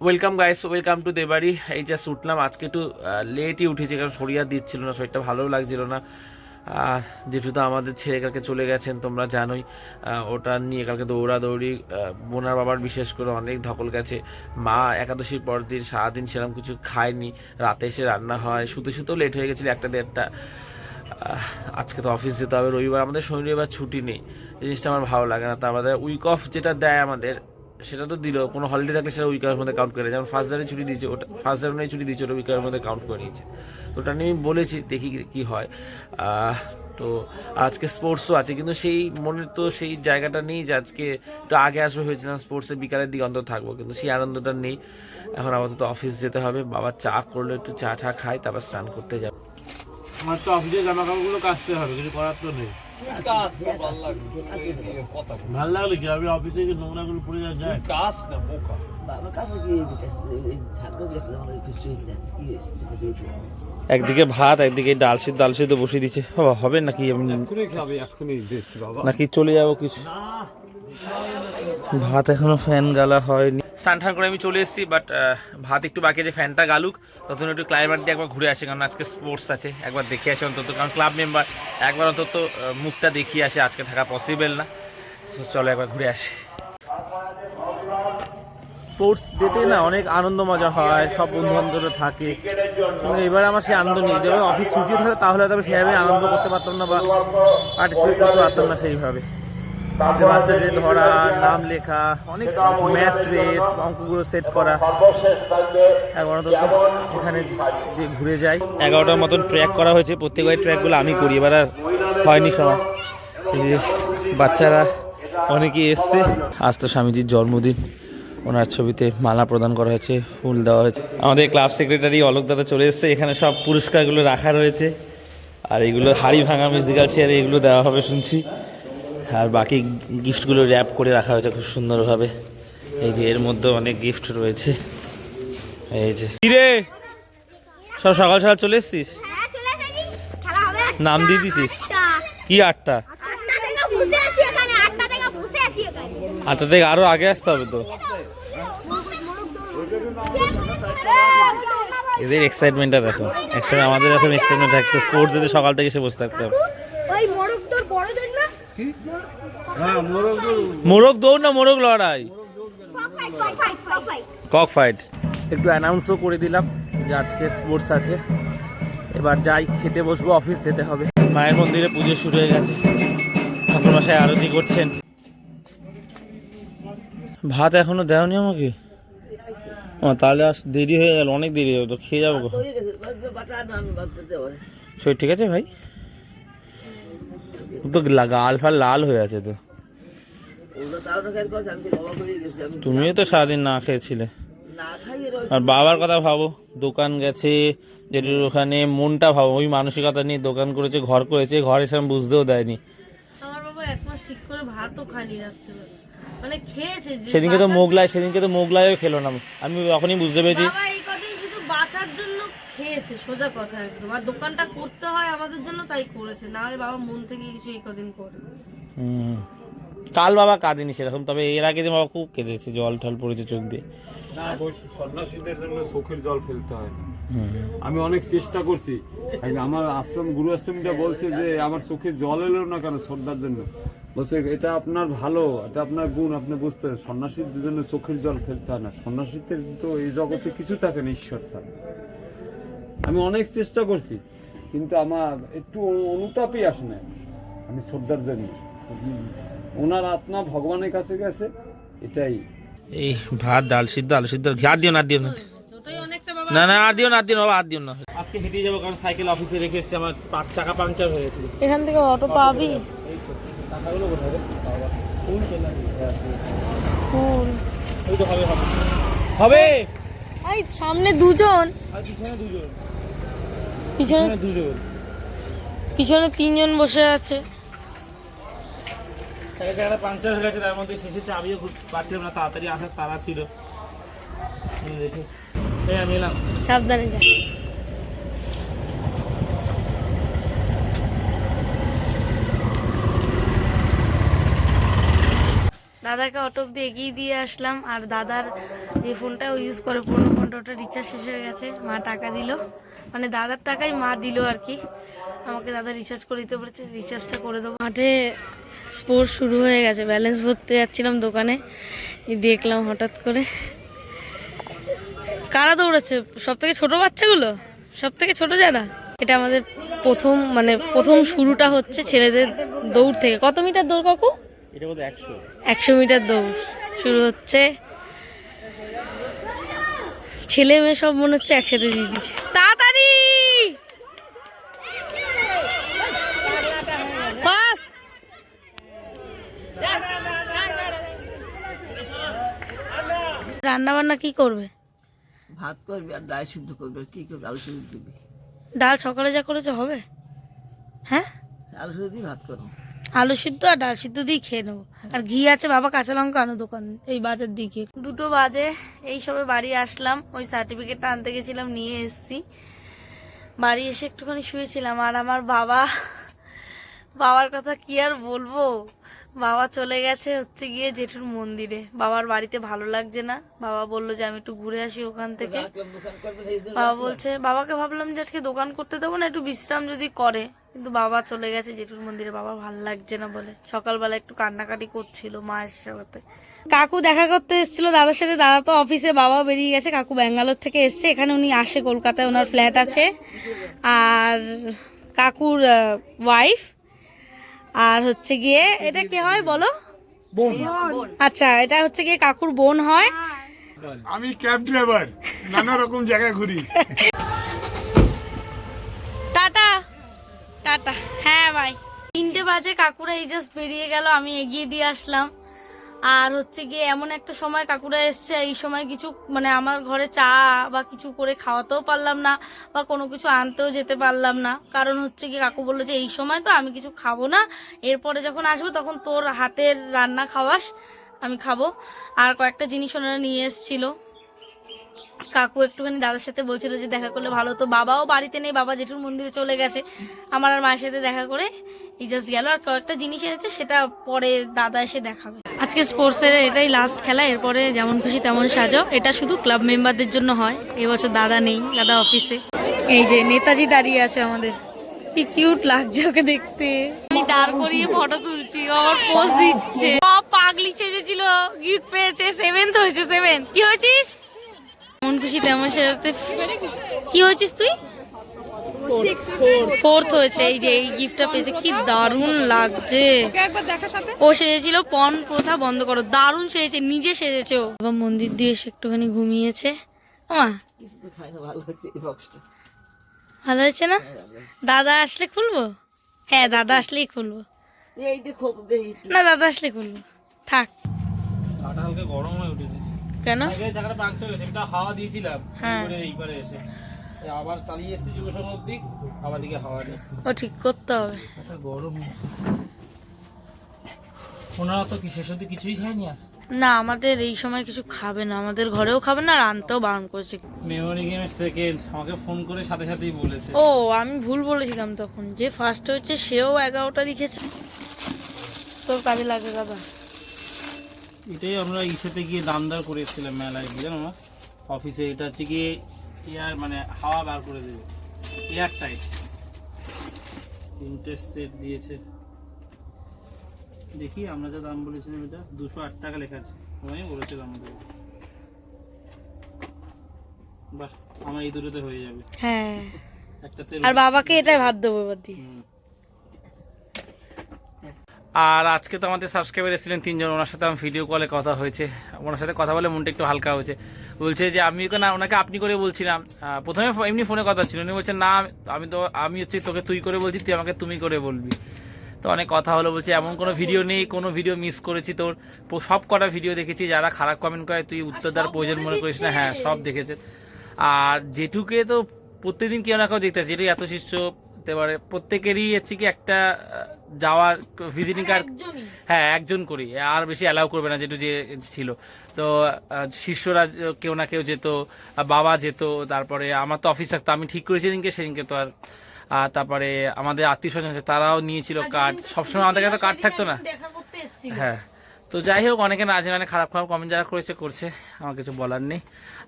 Welcome guys welcome to দেবাড়ি এই just উঠলাম আজকে একটু লেটই উঠেছি, কারণ শরীর দিচ্ছিল না, শরীরটা ভালোও লাগছিল না। যেহেতু তো আমাদের ছেলে কালকে চলে গেছেন, তোমরা জানোই। ওটা নিয়ে কালকে দৌড়াদৌড়ি বোনার বাবার বিশেষ করে অনেক ধকল গেছে। মা একাদশীর পর দিন, সারাদিন সেরকম কিছু খায়নি। রাতে এসে রান্না হয়, শুতে শুতেও লেট হয়ে গেছিল একটা দেড়টা। আজকে তো অফিস যেতে হবে, রবিবার আমাদের শনি রবিবার ছুটি নেই। জিনিসটা আমার ভালো লাগে না। তা আমাদের উইক অফ যেটা দেয় আমাদের সেটা তো দিল, কোনো হলিডে থাকলে সেটা উইকের মধ্যে কাউন্ট করে যেমন ফার্স্ট জানুয়ারি ছুটি দিয়েছে, ওটা ফার্স্ট জানুয়ারি ছুটি দিয়েছে, ওটা উইকের মধ্যে কাউন্ট করে নিয়েছে। তো ওটা নিয়ে আমি বলেছি, দেখি কি- হয়। তো আজকে স্পোর্টসও আছে, কিন্তু সেই মনে তো সেই জায়গাটা নেই যে আজকে একটু আগে আসবে হয়েছিলাম স্পোর্টসে বিকালের দিকে অন্তত থাকব, কিন্তু সেই আনন্দটা নেই। এখন আপাতত অফিস যেতে হবে, বাবা চা করলে, একটু চা টা খাই, তারপর স্নান করতে যাব। আমার তো অফিসের জামা কাপড়গুলো কাচতে হবে, কিছু করার তো নেই। ভালো লাগে এই কথা বল। ভালো লাগলে কি আমি অফিসে যে নোংরাগুলো পড়ে যায়? কাজ না বোকা। একদিকে ভাত একদিকে ডাল সিদ্ধ ডাল সিদ্ধ বসিয়ে দিচ্ছে। বাবা হবে নাকি আমি নাকি চলে যাব কিছু? ভাত এখনও ফ্যান গালা হয়নি। স্নান করে আমি চলে এসেছি বাট ভাত একটু বাকি আছে ফ্যানটা গালুক। তখন একটু ক্লাইমেট দিয়ে একবার ঘুরে আসি, কারণ আজকে স্পোর্টস আছে, একবার দেখে আসি অন্তত, কারণ ক্লাব মেম্বার একবার অন্তত মুখটা দেখিয়ে আসে, আজকে থাকা পসিবল না। চলো একবার ঘুরে আসি। স্পোর্টস ডেতে না অনেক আনন্দ মজা হয়, সব বন্ধু বান্ধবরা থাকে এবার আমার সেই আনন্দ নেই যেভাবে অফিস ছুটি থাকে তাহলে আমি সেভাবে আনন্দ করতে পারতাম না বা পার্টিসিপেট করতে পারতাম না সেইভাবে। বাচ্চাদের ধরা নাম লেখা অনেক ম্যাথ রেস অঙ্কগুলো সেট করা। এগারোটা তো এখানে দিয়ে ঘুরে যাই। এগারোটার মতন ট্র্যাক করা হয়েছে প্রত্যেকবার ট্র্যাকগুলো আমি করি এবার আর হয়নি সময় এই যে বাচ্চারা অনেকেই এসছে। আজ তো স্বামীজির জন্মদিন ওনার ছবিতে মালা প্রদান করা হয়েছে ফুল দেওয়া হয়েছে। আমাদের ক্লাব সেক্রেটারি অলোক দাদা চলে এসছে এখানে সব পুরস্কারগুলো রাখা রয়েছে। আর এগুলো হাড়ি ভাঙা মিউজিক্যাল চেয়ারে এগুলো দেওয়া হবে শুনছি। আর বাকি গিফটগুলো র্যাপ করে রাখা হয়েছে খুব সুন্দরভাবে। এই যে এর মধ্যে অনেক গিফট রয়েছে। এই যে। কিরে সব সকাল সকাল চলে এসছিস? হ্যাঁ চলে এসেছি। খেলা হবে নাম দিয়ে দিছিস? কি আটটা? আটটা থেকে বসে আছি এখানে। আটটা থেকে বসে আছি এখানে। আটটা থেকে আরও আগে আসতে হবে তো। এদের এক্সাইটমেন্টটা দেখো। একসময় আমাদের এখন এক্সাইটমেন্ট থাকতো। স্পোর্টস যদি সকাল থেকে এসে বসে থাকতে হবে। ওই মোরগ না মোরগ দৌড় না মোরগ লড়াই? Cock fight cock fight cock fight cock fight একটু অ্যানাউন্সও করে দিলাম যে আজকে স্পোর্টস আছে। এবার যাই খেতে বসবো অফিস যেতে হবে। মায়ের মন্দিরে পুজো শুরু হয়ে গেছে। ঠাকুর মশাই আরতি করছেন। ভাত এখনও দেওনি আমাকে? ও তাহলে আজ দেরি হয়ে গেল অনেক দেরি হয়ে গেল তো খেয়ে যাব? হয়ে শরীর ঠিক আছে ভাই? তো গাল ফাল লাল হয়ে আছে তো। তুমিও তো সারাদিন না খেয়েছিলে। না খাইয়ে রয়েছে। আর বাবার কথা ভাবো দোকান গেছে যেটির ওখানে মনটা ভাবো ওই মানসিকতা নিয়ে দোকান করেছে ঘর করেছে ঘরে সেরকম বুঝতেও দেয়নি। আমার বাবা এক মাস ঠিক করে ভাতও খালি রাত্রে মানে খেয়েছে সেদিনকে তো মোগলাই সেদিনকে তো মোগলাইও খেলো না। আমি তখনই বুঝতে পেরেছি খেয়েছে সোজা কথা একদম। আর দোকানটা করতে হয় আমাদের জন্য তাই করেছে। না হলে বাবা মন থেকে কিছু এই কদিন করে। হুম। কাল বাবা কাঁদেনি সেরকম তবে এর আগে দিন বাবা খুব কেঁদেছে জল টল পড়েছে চোখ দিয়ে। সন্ন্যাসীদের জন্য চোখের জল ফেলতে হয় না। আমি অনেক চেষ্টা করছি। আমার আশ্রম গুরু আশ্রমটা বলছে যে আমার চোখে জল এলো না কেন শ্রদ্ধার জন্য? বলছে এটা আপনার ভালো এটা আপনার গুণ আপনি বুঝতে হবে সন্ন্যাসীদের জন্য চোখের জল ফেলতে হয় না। সন্ন্যাসীদের তো এই জগতে কিছু থাকে না ঈশ্বর স্যার অনেক চেষ্টা করছি কিন্তু আমার একটু অনুতাপই আসে না আমি শ্রদ্ধার জন্য। ওনার আত্মা ভগবানের কাছে গেছে এটাই। এই ভাত ডাল সিদ্ধ আলু সিদ্ধ আর দিও না দিও না। ওটাই অনেকটা বাবা। না না আর দিও না আর দিও না বাবা আর দিও না। আজকে হেঁটে যাব কারণ সাইকেল অফিসে রেখে এসেছি আমার পাঁচ চাকা পাংচার হয়ে গেছিল এখান থেকে অটো পাবি? টাকাগুলো কোথায় ফুল ফুল। ওই তো হবে হবে। হবে! এই সামনে দুজন। আর পিছনে দুজন। পিছনে পিছনে তিনজন বসে আছে। একটা হয়ে গেছে তার মধ্যে শেষে চাবিও খুব পাচ্ছিলাম না তাড়াতাড়ি আসার তারা ছিল। দেখি। আমি এলাম। সাবধানে যা। দাদাকে অটো অব্দি এগিয়ে দিয়ে আসলাম আর দাদার যে ফোনটা ও ইউজ করে পুরোনো ফোনটা ওটা রিচার্জ শেষ হয়ে গেছে মা টাকা দিল। মানে দাদার টাকাই মা দিল আর কি। আমাকে দাদা রিচার্জ করে দিতে বলেছে রিচার্জটা করে দেবো। মাঠে স্পোর্টস শুরু হয়ে গেছে ব্যালেন্স ভরতে যাচ্ছিলাম দোকানে। দেখলাম হঠাৎ করে। কারা দৌড়াচ্ছে? সব থেকে ছোটো বাচ্চাগুলো? সব থেকে ছোটো যারা? এটা আমাদের প্রথম মানে প্রথম শুরুটা হচ্ছে ছেলেদের দৌড় থেকে। কত মিটার দৌড় কাকু? এটা একশো। একশো মিটার দৌড় শুরু হচ্ছে। ছেলে মেয়ে সব মনে হচ্ছে একসাথে দিয়ে দিচ্ছে। তাড়াতাড়ি! রান্না বান্না কি করবে? ভাত করবি আর ডাল সিদ্ধ করবি। কি করবি? আলু সিদ্ধ দিবি। ডাল সকালে যা করেছে হবে? হ্যাঁ? আলু সিদ্ধ দিয়ে ভাত করব। আলু সিদ্ধ আর ডাল সিদ্ধ দিয়ে খেয়ে নেব। আর ঘি আছে বাবা কাঁচা লঙ্কা আনো দোকান এই বাজার দিকে। দুটো বাজে এই সবে বাড়ি আসলাম ওই সার্টিফিকেটটা আনতে গেছিলাম নিয়ে এসেছি। বাড়ি এসে একটুখানি শুয়েছিলাম আর আমার বাবা বাবার কথা কি আর বলব? বাবা চলে গেছে হচ্ছে গিয়ে জেঠুর মন্দিরে। বাবার বাড়িতে ভালো লাগছে না। বাবা বলল যে আমি একটু ঘুরে আসি ওখান থেকে। বাবা বলছে বাবাকে ভাবলাম যে আজকে দোকান করতে দেবো না একটু বিশ্রাম যদি করে। কিন্তু বাবা চলে গেছে জেঠুর মন্দিরে বাবা ভালো লাগছে না বলে। সকালবেলা একটু কান্নাকাটি করছিল মায়ের সাথে। কাকু দেখা করতে এসেছিল দাদার সাথে দাদা তো অফিসে বাবা বেরিয়ে গেছে কাকু ব্যাঙ্গালোর থেকে এসছে এখানে উনি আসে কলকাতায় ওনার ফ্ল্যাট আছে। আর কাকুর ওয়াইফ আর হচ্ছে গিয়ে এটা কি হয় বলো? আচ্ছা এটা হচ্ছে গিয়ে কাকুর বোন হয়। আমি ক্যাব ড্রাইভার নানা রকম জায়গায় ঘুরি টাটা টাটা হ্যাঁ ভাই তিনটে কাকুরা এই জাস্ট বেরিয়ে গেল, আমি এগিয়ে দিয়ে আসলাম। আর হচ্ছে গিয়ে এমন একটা সময় কাকুরা এসছে, এই সময় কিছু মানে আমার ঘরে চা বা কিছু করে খাওয়াতেও পারলাম না বা কোনো কিছু আনতেও যেতে পারলাম না। কারণ হচ্ছে গিয়ে কাকু বলল যে, এই সময় তো আমি কিছু খাব না, এরপরে যখন আসব তখন তোর হাতের রান্না খাওয়াস, আমি খাব। আর কয়েকটা জিনিস ওনারা নিয়ে এসেছিল। কাকু একটুখানি দাদার সাথে বলছিল যে দেখা করলে ভালো তো বাবাও বাড়িতে নেই, বাবা জেঠুর মন্দিরে চলে গেছে। আমার আর মায়ের সাথে দেখা করে এই জাস্ট গেল। আর কয়েকটা জিনিস এনেছে, সেটা পরে দাদা এসে দেখাবে। আজকে স্পোর্টসের এটাই লাস্ট খেলা, এরপরে যেমন খুশি তেমন সাজো। এটা শুধু ক্লাব মেম্বারদের জন্য হয়, এবছর দাদা নেই, দাদা অফিসে এই যে নেতাজি দাঁড়িয়ে আছে আমাদের। কি কিউট লাগছে ওকে দেখতে। আমি দাঁড় করিয়ে ফটো তুলছি ওর পোজ দিচ্ছে। পাগলি সেজেছিল গিফট পেয়েছে সেভেন্থ হয়েছে সেভেন কি হয়েছিস? মন খুশি তেমন সেরাতে কি হয়েছিস তুই? ফোর্থ হয়েছে এই যে এই গিফটটা পেয়েছে কি দারুণ লাগছে। ও সেজেছিল পণ প্রথা বন্ধ করো দারুণ সেজেছে নিজে সেজেছে ও। বাবা মন্দির দিয়ে এসে একটুখানি ঘুমিয়েছে। আমা কিছু তো খাই না ভালো লাগছে এই বক্সটা ভালো হয়েছে না? দাদা আসলে খুলবো? হ্যাঁ দাদা আসলেই খুলবো। না দাদা আসলে খুলবো। থাক। হালকা গরম হয়ে উঠেছে। কেন? আগে চাকাটা পাংচার হয়েছে এটা হাওয়া দিয়েছিলাম। হ্যাঁ। করে এই পারে এসে আবার চালিয়ে এসেছি অব্দি আবার দিকে হাওয়া নেই ও ঠিক করতে হবে। গরম। ওনারা তো কি শেষ অব্দি কিছুই খায়নি আর? না আমাদের এই সময় কিছু খাবে না। আমাদের ঘরেও খাবে না আর আনতেও বারণ করেছে। মেমোরি গেমের সেকেন্ড আমাকে ফোন করে সাথে সাথেই বলেছে। ও আমি ভুল বলেছিলাম তখন। যে ফার্স্ট হয়েছে সেও এগারোটা লিখেছে। তোর কাজে লাগে দাদা। এটাই আমরা ইসেতে গিয়ে দামদার করে এসেছিলাম মেলায় গিয়ে জানো? না অফিসে এটা হচ্ছে গিয়ে এয়ার মানে হাওয়া বার করে দেবে। Air tight. তিনটে সেট দিয়েছে। দেখি আমরা যা দাম বলেছিলাম এটা দুশো আট টাকা লেখা আছে। আমি বলেছিলাম আমাদের বাহ আমার এই দুটোতে হয়ে যাবে। হ্যাঁ। আর বাবাকে এটাই ভাত দেবো এবার দিয়ে। আর আজকে তো আমাদের সাবস্ক্রাইবার এসেছিলেন তিনজন ওনার সাথে আমার ভিডিও কলে কথা হয়েছে। ওনার সাথে কথা বলে মনটা একটু হালকা হয়েছে। বলছে যে আমি ওকে না ওনাকে আপনি করে বলছিলাম। প্রথমে এমনি ফোনে কথা ছিল। উনি বলছেন না আমি তো আমি হচ্ছে তোকে তুই করে বলছি তুই আমাকে তুমি করে বলবি। তো অনেক কথা হলো বলছে এমন কোনো ভিডিও নেই কোনো ভিডিও মিস করেছি তোর। সব কটা ভিডিও দেখেছি যারা খারাপ কমেন্ট করে তুই উত্তর দেওয়ার প্রয়োজন মনে করিস না। হ্যাঁ সব দেখেছে। আর জেঠুকে তো প্রত্যেকদিন কেউ না কেউ দেখতে এটাই এত শিষ্য পারে। প্রত্যেকেরই হচ্ছে কি একটা যাওয়ার ভিজিটিং কার্ড হ্যাঁ একজন করি। আর বেশি অ্যালাউ করবে না যেটু যে ছিল। তো শিষ্যরা কেউ না কেউ যেত বাবা যেত তারপরে আমার তো অফিস থাকতো আমি ঠিক করেছি দিনকে সেদিনকে তো আর আর তারপরে আমাদের আত্মীয় স্বজন আছে তারাও নিয়েছিল কার্ড সবসময় আমাদের কাছে কার্ড থাকতো না। হ্যাঁ। তো যাই হোক অনেকে না জানে খারাপ খারাপ কমেন্ট যারা করেছে করছে। আমার কিছু বলার নেই।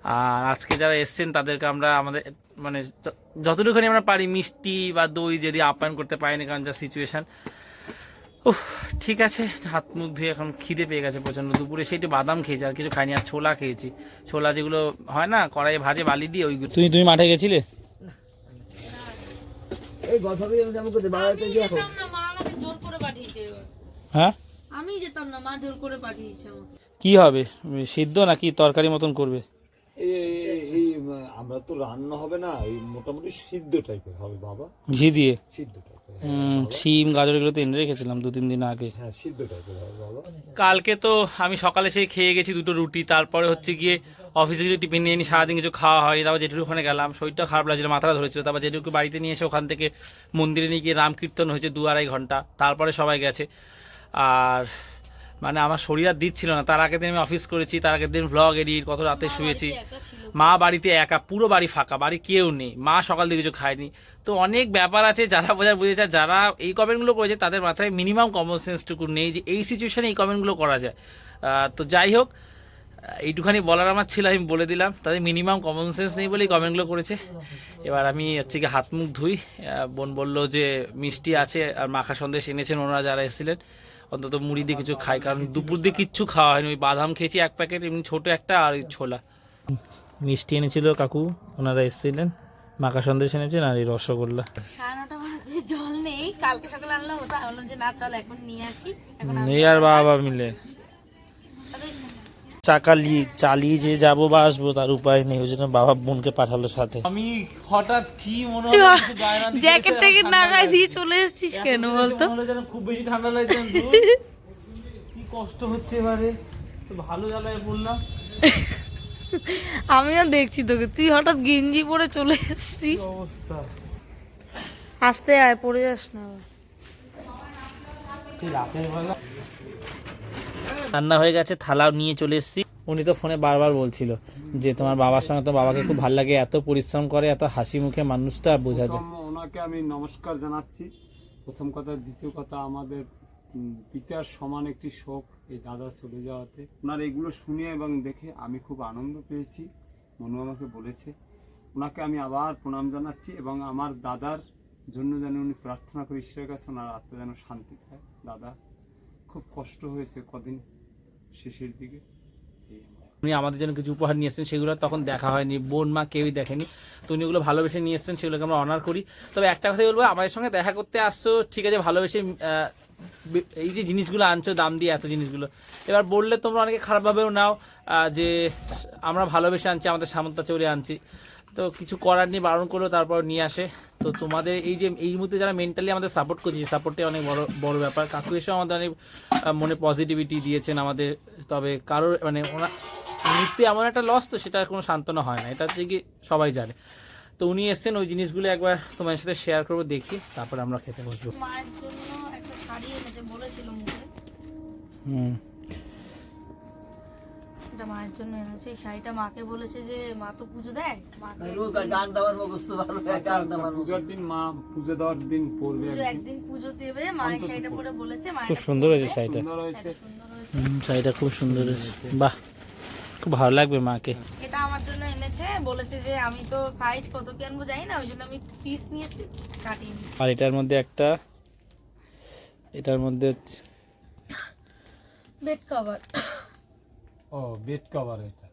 আর আজকে যারা এসছেন তাদেরকে আমরা আমাদের মানে য- যতটুকুনি আমরা পারি মিষ্টি বা দই যদি আপ্যায়ন করতে পারিনি কারণ যা সিচুয়েশান উফ ঠিক আছে হাত মুখ ধুয়ে এখন খিদে পেয়ে গেছে প্রচণ্ড। দুপুরে সেইটি বাদাম খেয়েছি আর কিছু খাইনি আর ছোলা খেয়েছি। ছোলা যেগুলো হয় না কড়াইয়ে ভাজে বালি দিয়ে ওইগুলো তুমি তুমি মাঠে গেছিলে। হ্যাঁ? আমি যেতাম না মা জোর করে পাঠিয়েছে আমাকে। কি হবে? সিদ্ধ নাকি তরকারি মতন করবে? এই আমরা তো রান্না হবে না এই মোটামুটি সিদ্ধ টাইপের হবে বাবা। ঘি দিয়ে? সিদ্ধ টাইপের হুম, সিম গাজর এগুলো তো এনে রেখেছিলাম দু তিন দিন আগে। হ্যাঁ সিদ্ধ টাইপের হবে বাবা। কালকে তো আমি সকালে সেই খেয়ে গেছি দুটো রুটি তারপরে হচ্ছে গিয়ে অফিসে কিছু টিফিন নিয়ে নি সারাদিন কিছু খাওয়া হয় তারপর যেটুকু ওখানে গেলাম শরীরটা খারাপ লাগছিল মাথাটা ধরেছিল তারপর যেটুকু বাড়িতে নিয়ে এসে ওখান থেকে মন্দিরে নিয়ে গিয়ে রাম কীর্তন হয়েছে দু আড়াই ঘণ্টা তারপরে সবাই গেছে। আর মানে আমার শরীর আর দিচ্ছিল না। তার আগের দিন আমি অফিস করেছি তার আগের দিন ভ্লগ এডিট কত রাতে শুয়েছি। মা বাড়িতে একা পুরো বাড়ি ফাঁকা বাড়ি কেউ নেই। মা সকাল থেকে কিছু খায়নি। তো অনেক ব্যাপার আছে যারা বোঝায় বুঝেছে যারা এই কমেন্টগুলো করেছে তাদের মাথায় মিনিমাম কমন সেন্সটুকু নেই যে এই সিচুয়েশনে এই কমেন্টগুলো করা যায়। তো যাই হোক এইটুখানি বলার আমার ছিল আমি বলে দিলাম। তাদের মিনিমাম কমন সেন্স নেই বলেই কমেন্টগুলো করেছে। এবার আমি হচ্ছে কি হাত মুখ ধুই। বোন বলল যে মিষ্টি আছে আর মাখা সন্দেশ এনেছেন ওনারা যারা এসেছিলেন। অন্তত মুড়ি দিয়ে কিছু খাই কারণ দুপুর দিয়ে কিচ্ছু খাওয়া হয়নি। ওই বাদাম খেয়েছি এক প্যাকেট এমনি ছোট একটা আর ওই ছোলা। মিষ্টি এনেছিল কাকু ওনারা এসেছিলেন মাখা সন্দেশ এনেছেন আর এই রসগোল্লা। জল নেই কালকে সকালে আনলাম ওটা যে না চল এখন নিয়ে আসি। এখন নেই আর বাবা মিলে। চাকালি চালিয়ে যে যাব বা আসব তার উপায় নেই ওই জন্য বাবা বোনকে পাঠালো সাথে। আমি হঠাৎ কি মনে হলো গায়ে জ্যাকেট ট্যাকেট নাগায় লাগছে। দিয়ে চলে এসেছিস কেন বলতো? খুব বেশি ঠান্ডা লাগছে না, কি কষ্ট হচ্ছে এবারে। তো ভালো জ্বালায় পড়লাম আমিও দেখছি তোকে তুই হঠাৎ গেঞ্জি পরে চলে এসেছিস। অবস্থা? আসতে আয় পড়ে যাস না। তুই রাতের বেলা রান্না হয়ে গেছে থালাও নিয়ে চলে এসেছি। উনি তো ফোনে বারবার বলছিল যে তোমার বাবার সঙ্গে তো বাবাকে খুব ভালো লাগে, এত পরিশ্রম করে, এত হাসি মুখে মানুষটা বোঝা যায়। ওনাকে আমি নমস্কার জানাচ্ছি। প্রথম কথা, দ্বিতীয় কথা, আমাদের পিতার সমান একটি শোক এই দাদা চলে যাওয়াতে। ওনার এগুলো শুনে এবং দেখে আমি খুব আনন্দ পেয়েছি। মনু আমাকে বলেছে। ওনাকে আমি আবার প্রণাম জানাচ্ছি এবং আমার দাদার জন্য যেন উনি প্রার্থনা করে ঈশ্বরের কাছে ওনার আত্মা যেন শান্তি পায়। দাদা খুব কষ্ট হয়েছে কদিন শেষের দিকে। উনি আমাদের জন্য কিছু উপহার নিয়ে এসেছেন, সেগুলো তখন দেখা হয়নি, বোন, মা কেউই দেখেনি। তো উনি ওগুলো ভালোবেসে নিয়ে এসেছেন, সেগুলোকে আমরা অনার করি। তবে একটা কথাই বলব, আমাদের সঙ্গে দেখা করতে আসছো, ঠিক আছে, ভালোবেসে এই যে জিনিসগুলো আনছো, দাম দিয়ে এত জিনিসগুলো। এবার বললে তোমরা অনেকে খারাপভাবেও নাও যে আমরা ভালোবেসে আনছি, আমাদের সামর্থ্য চলে আনছি। তো কিছু করার নেই বারণ করলেও তারপর নিয়ে আসে। তো তোমাদের এই যে এই মুহূর্তে যারা মেন্টালি আমাদের সাপোর্ট করছে সাপোর্টটাই অনেক বড় বড় ব্যাপার। কাকু এসেও আমাদের অনেক মনে পজিটিভিটি দিয়েছেন আমাদের। তবে কারোর মানে ওনা মৃত্যু এমন একটা লস তো সেটা কোনো সান্ত্বনা হয় না। এটা হচ্ছে কি সবাই জানে। তো উনি এসছেন ওই জিনিসগুলো একবার তোমার সাথে শেয়ার করব দেখি তারপর আমরা খেতে বসবো। মায়ের জন্য একটা শাড়ি এনেছে বলেছিল হুম। এটা মায়ের জন্য এনেছে। এই শাড়িটা মাকে বলেছে যে মা তো পুজো দেয়। মাকে গান দেওয়ার মুখস্থ ভালো গান আচ্ছা, দেওয়ার দিন মা পুজো দেওয়ার দিন পড়বে পুজো একদিন। পুজো দেবে। মায়ের শাড়িটা পরে বলেছে খুব সুন্দর হয়েছে শাড়িটা। সুন্দর হয়েছে। শাড়িটা খুব সুন্দর হয়েছে। বাহ খুব ভালো লাগবে মাকে। এটা আমার জন্য এনেছে বলেছে যে আমি তো সাইজ কত কি আনব জানি না ওই জন্য আমি পিস নিয়েছি কাটিয়ে নিয়েছি। আর এটার মধ্যে একটা এটার মধ্যে হচ্ছে বেড কভার ও বেড কভার এটা।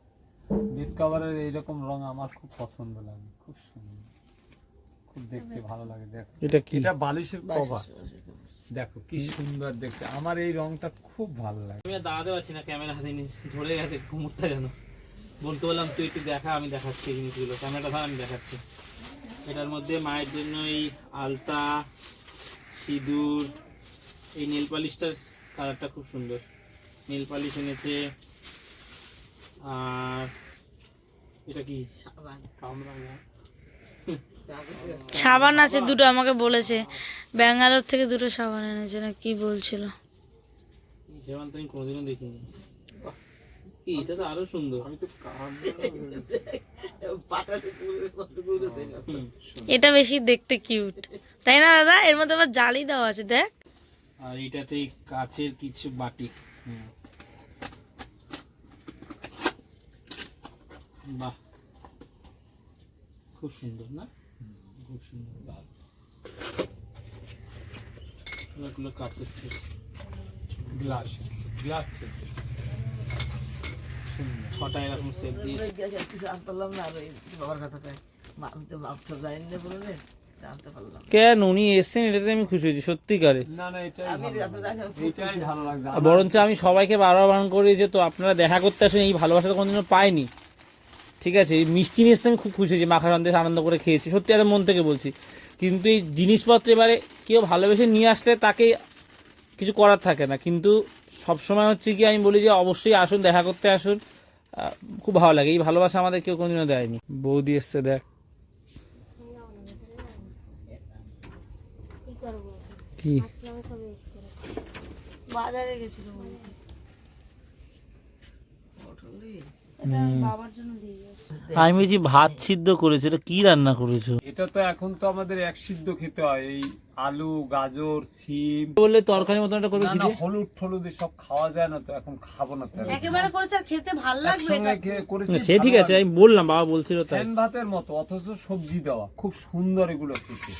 বেড কভারের এইরকম রং আমার খুব পছন্দ লাগে খুব সুন্দর। খুব দেখতে ভালো লাগে দেখো। এটা কি? এটা বালিশের কভার দেখো কি সুন্দর দেখতে। আমার এই রংটা খুব ভালো লাগে। আমি দাঁড়াতে পারছি না ক্যামেরা হাতে নিয়ে ধরে গেছে ঘুমুরটা যেন। বলতে বললাম তুই একটু দেখা আমি দেখাচ্ছি জিনিসগুলো। ক্যামেরাটা ধর আমি দেখাচ্ছি। এটার মধ্যে মায়ের জন্য এই আলতা সিঁদুর এই নেল পালিশটার কালারটা খুব সুন্দর। নেল পালিশ এনেছে আর এটা কি? সাবান। আছে দুটো আমাকে বলেছে। ব্যাঙ্গালোর থেকে দুটো সাবান এনেছে না কি বলছিল? যেমন তো আমি কোনোদিনও দেখিনি। এটা তো আরও সুন্দর। আমি তো। এটা বেশি দেখতে কিউট। তাই না দাদা? এর মধ্যে আবার জালি দেওয়া আছে দেখ। আর এটাতে কাচের কিছু বাটি। হুম। বাহ। খুব সুন্দর না? খুব সুন্দর কাচের সেট গ্লাস গ্লাস সেট। ছটা এরকম সেট পারলাম না বাবার কথা কয় আমি তো মাপ সব জানি না বলে নে, কিছু আনতে পারলাম না। কেন উনি এসছেন এটাতে আমি খুশি হয়েছি সত্যিকারে বরঞ্চ আমি সবাইকে বারবার বারণ করি যে তো আপনারা দেখা করতে আসেন এই ভালোবাসা তো কোনোদিনও পাইনি। ঠিক আছে এই মিষ্টি নিয়ে এসে আমি খুব খুশি হয়েছি মাখা সন্দেশ আনন্দ করে খেয়েছি সত্যি আর মন থেকে বলছি। কিন্তু এই জিনিসপত্র এবারে কেউ ভালোবেসে নিয়ে আসলে তাকে কিছু করার থাকে না কিন্তু সবসময় হচ্ছে কি আমি বলি যে অবশ্যই আসুন দেখা করতে আসুন খুব ভালো লাগে এই ভালোবাসা আমাদের কেউ কোনোদিনও দেয়নি। বৌদি এসছে দেখ। কি বাজারে গেছিল বলে। এটা আমি বলছি ভাত সিদ্ধ করেছ এটা কি রান্না করেছ? এটা তো এখন তো আমাদের এক সিদ্ধ খেতে হয় এই আলু গাজর সিম। বললে তরকারি মতন একটা করবে না? হলুদ টলুদ সব খাওয়া যায় না তো এখন খাব না তো। একেবারে করেছে আর খেতে ভালো লাগবে এটা। সে ঠিক আছে আমি বললাম বাবা বলছিল তাই। ভাতের মতো অথচ সবজি দেওয়া খুব সুন্দর এগুলো খেতে।